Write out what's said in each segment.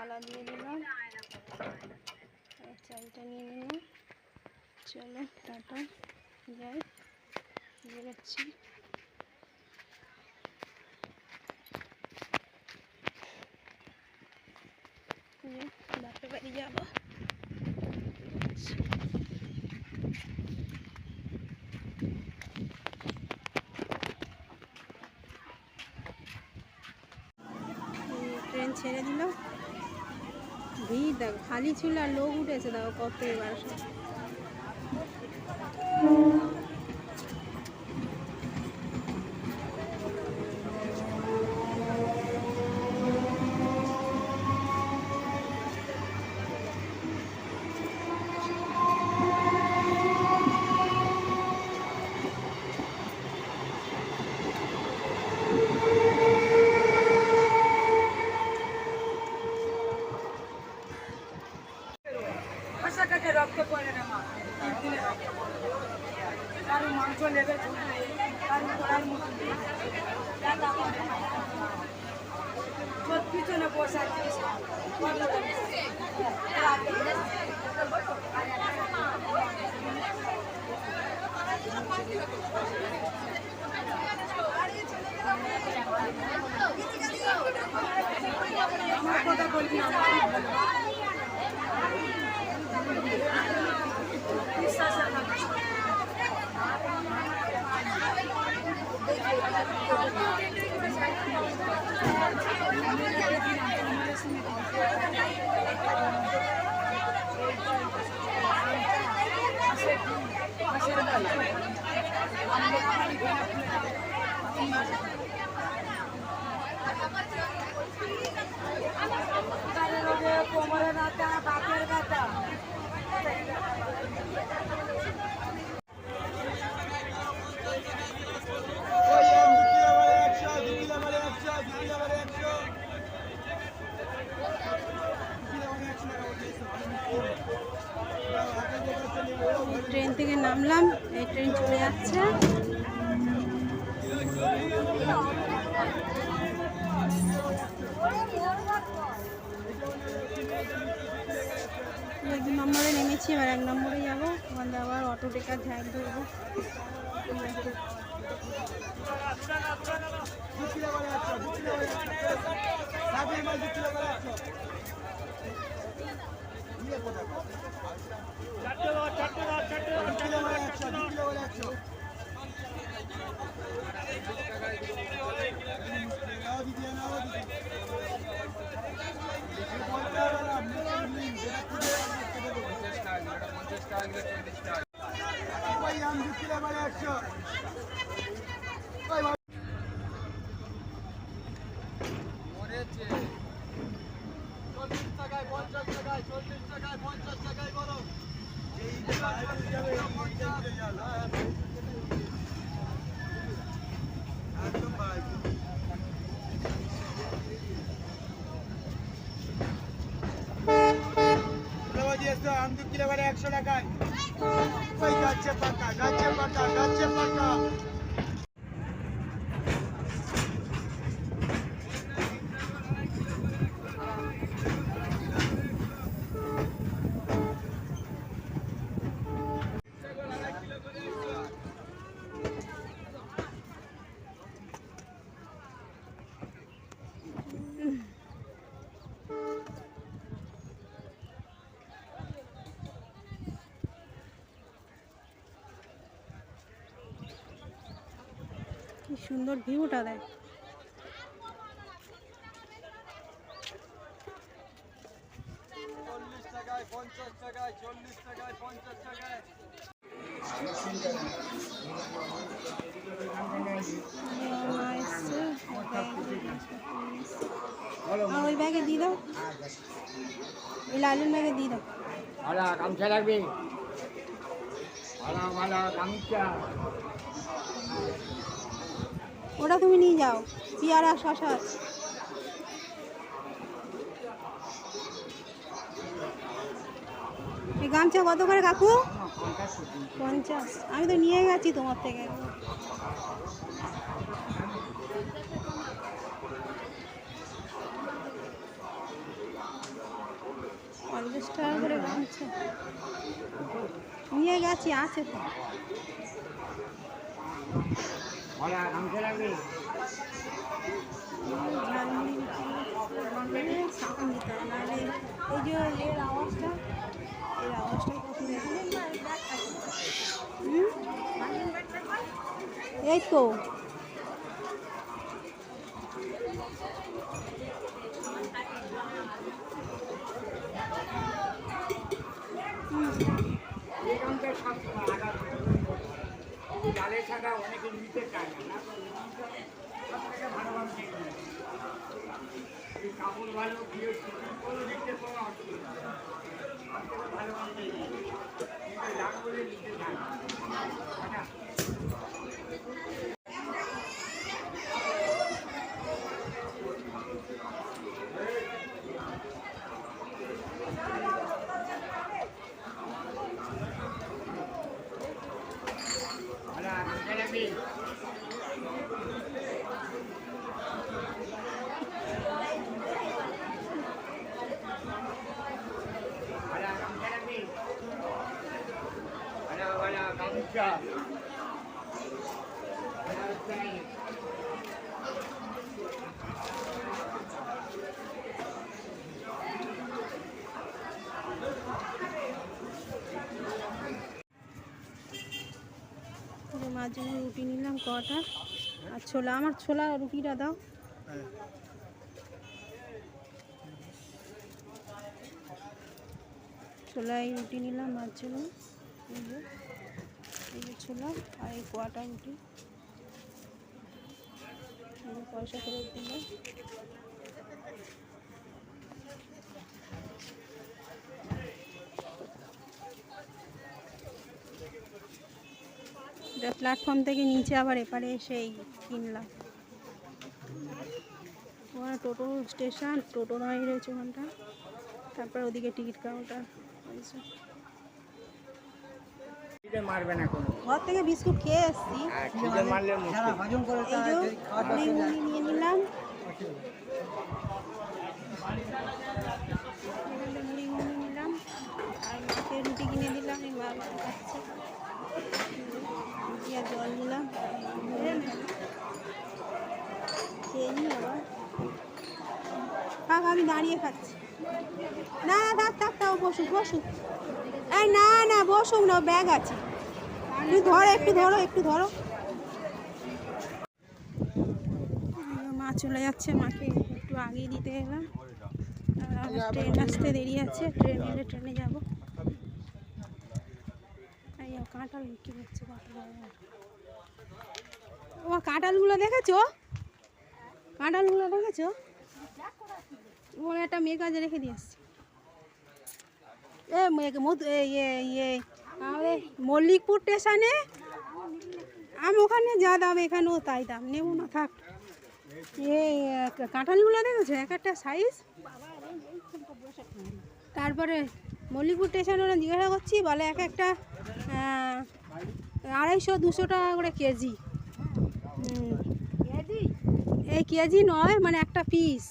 তালা দিয়ে দিলাম আর চাবিটা নিয়ে নিলাম চলো টাটা যাই। বেরোচ্ছি বাপের বাড়ি যাব। ট্রেন ছেড়ে দিল। ভিড় দেখো খালি ছিল আর লোক উঠেছে দেখো কত এবার সব। পিছনে বসে আমার কথা বলবি না আমার ভালো। বিশ্বাসের মানুষ। কারের রোগে কোমরে ব্যথা বাপের ব্যথা এই ট্রেন থেকে নামলাম এই ট্রেন চলে যাচ্ছে। এক নম্বরে নেমেছি, এবার এক নম্বরে যাব। ওখান আবার অটো টেকার ঝ্যাক ধরবো। দু কিলো করে একশো টাকায় গাছে পাতা গাছে পাতা গাছে পাতা কি সুন্দর ভিউটা দেখ চল্লিশ টাকায় পঞ্চাশ টাকায় চল্লিশ টাকায় পঞ্চাশ টাকায় মা এসছে, আর ওই ব্যাগে দিয়ে দাও। ওই লালুন ব্যাগে দিয়ে দাও। গামছা লাগবে। গামছা। ওটা তুমি নিয়ে যাও। পেয়ারা শশা এই গামছা কত করে কাকু? পঞ্চাশ। আমি তো নিয়ে গেছি তোমার থেকে। পঞ্চাশ টাকা করে গামছা। নিয়ে গেছি, আছে তো। নিতে হবে নাহলে এই যে এর আওয়াজটা এর আওয়াজটা? এই তো গামছা শাখা অনেকে নিতে চায় না থেকে কাপড় ভালো দিয়ে কোনো দিকতে কোনো অসুবিধা ভালো গামছা এগুলো। কিন্তু দাম বলে নিতে চায় না। তাই না? ভরা গামছা লাগবে ভরা গামছা লাগবে ভরা ভরা মার জন্য রুটি নিলাম কটা? আর ছোলা আমার ছোলা রুটিটা দাও। ছোলাই রুটি নিলাম মার ছোলা, আর এই কোয়াটা রুটি পয়সা ফেরত দিলাম। প্ল্যাটফর্ম থেকে নিচে আবার এপারে এসে কিনলাম। ওখানে টোটো স্টেশন, টোটো দাঁড়িয়ে রয়েছে ওখানটা। তারপর ওদিকে টিকিট কাউন্টার। মারবে না কোনো। ঘর থেকে বিস্কুট খেয়ে এসছি। নিয়ে নিলাম মুড়ি মুড়ি নিলাম। আর মাকে রুটি কিনে দিলাম এই মা খাচ্ছে। রুটি আর জল নিলাম। খেয়ে নি আবার। থাক আমি দাঁড়িয়ে খাচ্ছি। না না থাক থাক তাও বসুক না না বসুক না, ব্যাগ আছে। একটু ধরো একটু ধরো একটু ধরো। মা চলে যাচ্ছে, মাকে একটু আগিয়ে দিতে আমার ট্রেন আসতে দেরি আছে, ট্রেন এলে ট্রেনে যাব। কাঁঠাল বিক্রি বড়। ও, কাঁঠালগুলো দেখেছ? কাঁঠালগুলো দেখেছ? ওর একটা মেয়ে কাজে রেখে দিয়ে আসছি। ইয়ে মল্লিকপুর স্টেশনে আমি ওখানে যা দাম এখানেও তাই দাম নেব না থাক। আহ, কাঁঠালগুলো দেখেছ? এক একটা সাইজ তারপরে মল্লিকপুর স্টেশনে ওরা জিজ্ঞাসা করছি বলে এক একটা আড়াইশো দুশো টাকা করে কেজি। এই কেজি নয় মানে একটা পিস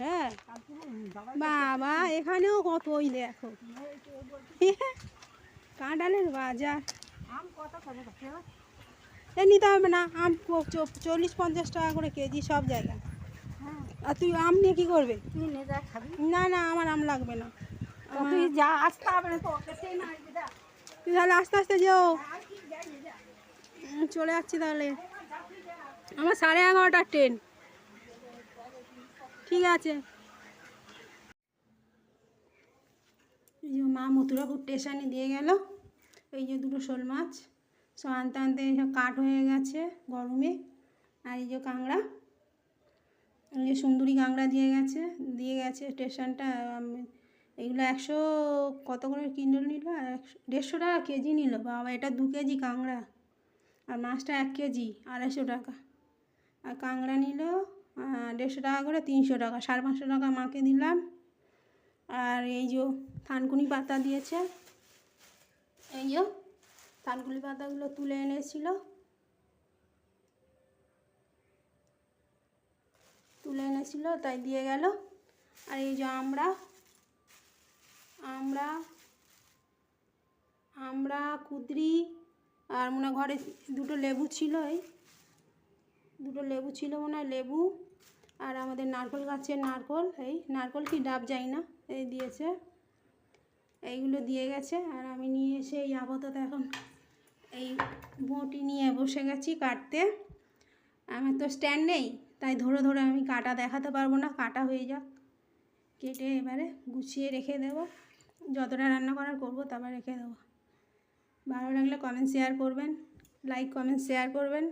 হ্যাঁ। বাবা এখানেও কত ওই দেখো। কাঁঠালের বাজার। এ নিতে হবে না আম চল্লিশ পঞ্চাশ টাকা করে কেজি সব জায়গায়। আর তুই আম নিয়ে কি করবে? নে না আমার আম লাগবে না। তুই যা আসতে হবে না তুই তাহলে আস্তে আস্তে যেও। চলে যাচ্ছি তাহলে। আমার সাড়ে এগারোটার ট্রেন। ঠিক আছে। এই যে মা মথুরাপুর স্টেশনে দিয়ে গেল। এই যে দুটো শোল মাছ সব আনতে আনতে সব কাঠ হয়ে গেছে গরমে। আর এই যে কাঁংড়া এই যে সুন্দরী কাঁংড়া দিয়ে গেছে দিয়ে গেছে স্টেশনটা এগুলো একশো কত করে কিলো নিল? একশো, দেড়শো টাকা কেজি নিল, বাবা এটা দু কেজি কাঁংড়া আর মাছটা এক কেজি, আড়াইশো টাকা। আর কাঁংড়া নিল দেড়শো টাকা করে তিনশো টাকা, সাড়ে পাঁচশো টাকা মাকে দিলাম। আর এই যে থানকুনি পাতা দিয়েছে, এই যে থানকুনি পাতাগুলো তুলে এনেছিল। তুলে এনেছিল, তাই দিয়ে গেল। আর এই যে আমরা আমরা আমরা, কুদরি আর মনে ঘরে দুটো লেবু ছিল এই। দুটো লেবু ছিল মনে হয়, লেবু। আর আমাদের নারকোল গাছের নারকোল, এই নারকোল কি ডাব যাই না, এই দিয়েছে। এইগুলো দিয়ে গেছে আর আমি নিয়ে এসে এই আপাতত এখন এই বটি নিয়ে বসে গেছি কাটতে। আমার তো স্ট্যান্ড নেই, তাই ধরে ধরে আমি কাটা দেখাতে পারব না, কাটা হয়ে যাক। কেটে এবারে গুছিয়ে রেখে দেবো। যতটা রান্না করার করব তারপর রেখে দেবো। ভালো লাগলে কমেন্ট শেয়ার করবেন লাইক কমেন্ট শেয়ার করবেন।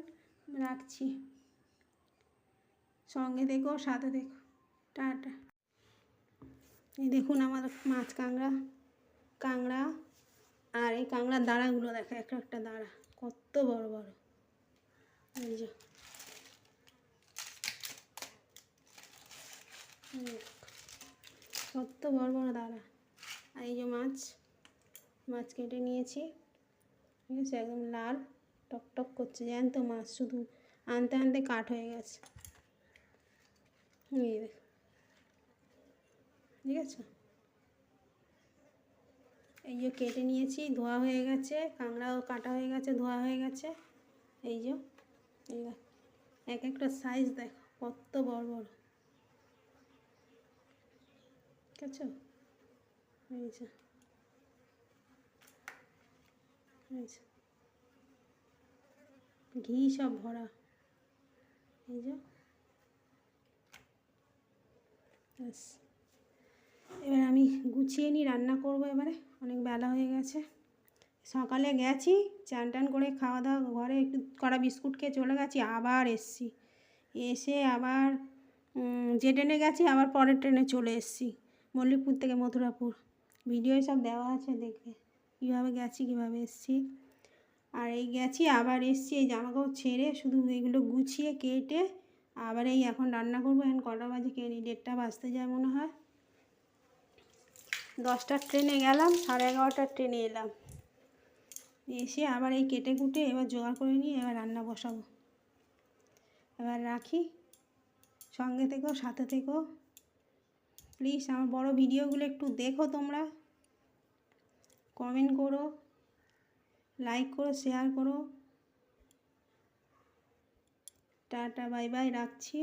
রাখছি। সঙ্গে দেখো সাথে দেখো। টাটা। এই দেখুন আমাদের মাছ কাঁকড়া কাঁকড়া, আর এই কাঁকড়ার দাঁড়াগুলো দেখো, একটা একটা দাঁড়া, কত বড় বড়। এই যে। কত বড় বড় দাঁড়া। আর এই যে মাছ মাছ কেটে নিয়েছি। ঠিক আছে, একদম লাল টক টক করছে জ্যান্ত মাছ শুধু আনতে আনতে কাঠ হয়ে গেছে। এই দেখো ঠিক আছে? এই যে কেটে নিয়েছি, ধোয়া হয়ে গেছে, কাঁকড়াও কাটা হয়ে গেছে, ধোয়া হয়ে গেছে। এই যে, এই এক একটা সাইজ দেখো, কত বড় বড়। ঠিক আছে? এই যে। ঘি সব ভরা। এই যে। ব্যাস। এবার আমি গুছিয়ে নিই, রান্না করব এবারে। অনেক বেলা হয়ে গেছে। সকালে গেছি চান টান করে খাওয়া দাওয়া ঘরে একটু কড়া বিস্কুট খেয়ে চলে গেছি, আবার এসছি। এসে আবার যে ট্রেনে গেছি, আবার পরের ট্রেনে চলে এসছি, মল্লিকপুর থেকে মথুরাপুর। ভিডিও সব দেওয়া আছে দেখবে কীভাবে গেছি, কীভাবে এসছি। আর এই গেছি, আবার এসছি, এই জামা কাপড় ছেড়ে শুধু এগুলো গুছিয়ে, কেটে আবার এই এখন রান্না করব, এখন কটা বাজে কে নি দেড়টা বাজতে যায় মনে হয়। দশটার ট্রেনে গেলাম, সাড়ে এগারোটার ট্রেনে এলাম। এসে আবার এই কেটে কুটে এবার জোগাড় করে নিয়ে এবার রান্না বসাবো। এবার রাখি, সঙ্গে থেকেও, সাথে থেকেও। প্লিজ আমার বড় ভিডিওগুলো একটু দেখো তোমরা। কমেন্ট করো লাইক করো শেয়ার করো। টাটা বাই বাই রাখছি।